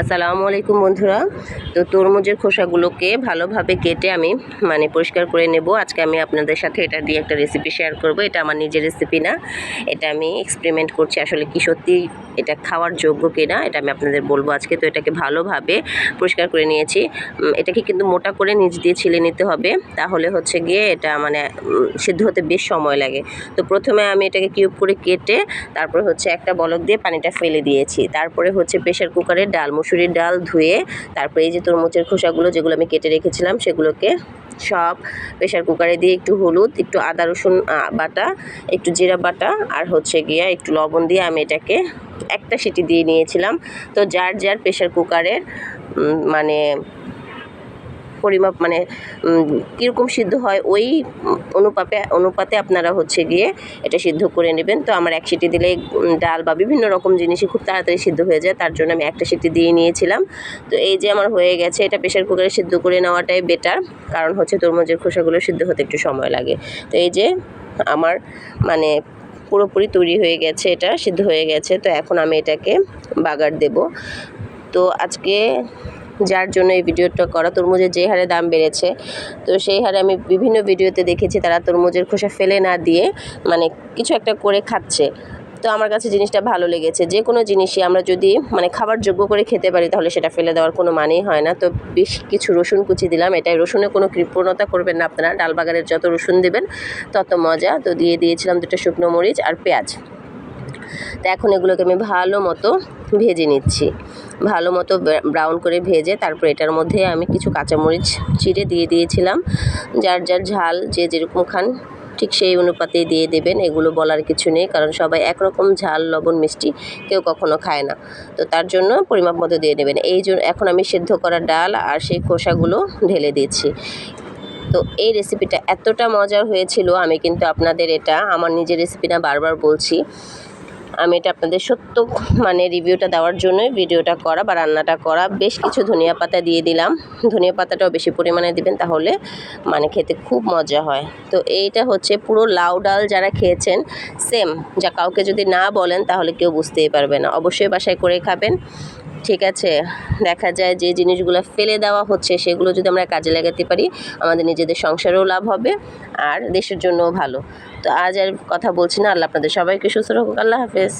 আসসালামু আলাইকুম বন্ধুরা। তো তরমুজের খোসাগুলোকে ভালোভাবে কেটে আমি মানে পরিষ্কার করে নেব। আজকে আমি আপনাদের সাথে এটা দিয়ে একটা রেসিপি শেয়ার করব। এটা আমার নিজের রেসিপি না। এটা আমি এক্সপেরিমেন্ট করছি আসলে কি সত্যি এটা খাওয়ার যোগ্য কিনা, এটা আমি আপনাদের বলব। আজকে তো এটাকে ভালোভাবে পরিষ্কার করে নিয়েছি। এটাকে কিন্তু মোটা করে নিচ দিয়ে ছিলে নিতে হবে। তাহলে হচ্ছে গিয়ে এটা মানে সিদ্ধ হতে বেশ সময় লাগে। তো প্রথমে আমি এটাকে কিউব করে কেটে, তারপর হচ্ছে একটা বলক দিয়ে পানিটা ফেলে দিয়েছি। তারপরে হচ্ছে প্রেশার কুকারে ডাল, মুসুরির ডাল ধুয়ে তারপরে এই যে তরমুজের খোসাগুলো যেগুলো আমি কেটে রেখেছিলাম, সেগুলোকে সব প্রেশার কুকারে দিয়ে একটু হলুদ, একটু আদা, রসুন বাটা, একটু জিরা বাটা আর হচ্ছে গিয়া একটু লবণ দিয়ে আমি এটাকে একটা সিটি দিয়ে নিয়েছিলাম। তো যার যার প্রেশার কুকারের মানে পরিমাপ মানে কীরকম সিদ্ধ হয়, ওই অনুপাতে অনুপাতে আপনারা হচ্ছে গিয়ে এটা সিদ্ধ করে নেবেন। তো আমার এক সিটি দিলে ডাল বা বিভিন্ন রকম জিনিসই খুব তাড়াতাড়ি সিদ্ধ হয়ে যায়, তার জন্য আমি একটা সিটি দিয়ে নিয়েছিলাম। তো এই যে আমার হয়ে গেছে, এটা প্রেশার কুকারে সিদ্ধ করে নেওয়াটাই বেটার কারণ হচ্ছে তরমুজের খোসাগুলো সিদ্ধ হতে একটু সময় লাগে। তো এই যে আমার মানে পুরোপুরি তৈরি হয়ে গেছে, এটা সিদ্ধ হয়ে গেছে, তো এখন আমি এটাকে বাগার দেব। তো আজকে যার জন্য এই ভিডিওটা করা। তরমুজের যে হারে দাম বেড়েছে, তো সেই হারে আমি বিভিন্ন ভিডিওতে দেখেছি তারা তরমুজের খোসা ফেলে না দিয়ে মানে কিছু একটা করে খাচ্ছে। তো আমার কাছে জিনিসটা ভালো লেগেছে। যে কোনো জিনিসই আমরা যদি মানে খাবার যোগ্য করে খেতে পারি, তাহলে সেটা ফেলে দেওয়ার কোনো মানেই হয় না। তো বেশ কিছু রসুন কুচি দিলাম। এটাই রসুনে কোনো কৃপণতা করবেন না আপনারা। ডাল বাগানের যত রসুন দেবেন, তত মজা। তো দিয়ে দিয়েছিলাম দুটো শুকনো মরিচ আর পেঁয়াজ। তো এখন এগুলোকে আমি ভালো মতো ভেজে নিচ্ছি। ভালো মতো ব্রাউন করে ভেজে তারপর এটার মধ্যে আমি কিছু কাঁচামরিচ চিড়ে দিয়ে দিয়েছিলাম। যার যার ঝাল যে যেরকম খান, ঠিক সেই অনুপাতেই দিয়ে দেবেন। এগুলো বলার কিছু নেই, কারণ সবাই একরকম ঝাল, লবণ, মিষ্টি কেউ কখনো খায় না। তো তার জন্য পরিমাপ মতো দিয়ে দেবেন এই জন্য এখন আমি সেদ্ধ করা ডাল আর সেই খোসাগুলো ঢেলে দিচ্ছি তো এই রেসিপিটা এতটা মজার হয়েছিল, আমি কিন্তু আপনাদের এটা, আমার নিজের রেসিপি না বারবার বলছি। আমি এটা আপনাদের সত্য মানে রিভিউটা দেওয়ার জন্যই ভিডিওটা করা বা রান্নাটা করা। বেশ কিছু ধনিয়া পাতা দিয়ে দিলাম। ধনিয়া পাতাটাও বেশি পরিমাণে দিবেন তাহলে মানে খেতে খুব মজা হয়। তো এইটা হচ্ছে পুরো লাউ ডাল যারা খেয়েছেন সেম যা কাউকে যদি না বলেন তাহলে কেউ বুঝতেই পারবে না। অবশ্যই বাসায় করে খাবেন। ঠিক আছে, দেখা যায় যে জিনিসগুলো ফেলে দেওয়া হচ্ছে, সেগুলো যদি আমরা কাজে লাগাতে পারি, আমাদের নিজেদের সংসারেও লাভ হবে আর দেশের জন্যও ভালো। তো আজ আর কথা বলছি না, আল্লাহ আপনাদের সবাইকে সুস্থ রাখুক, আল্লাহ হাফেজ।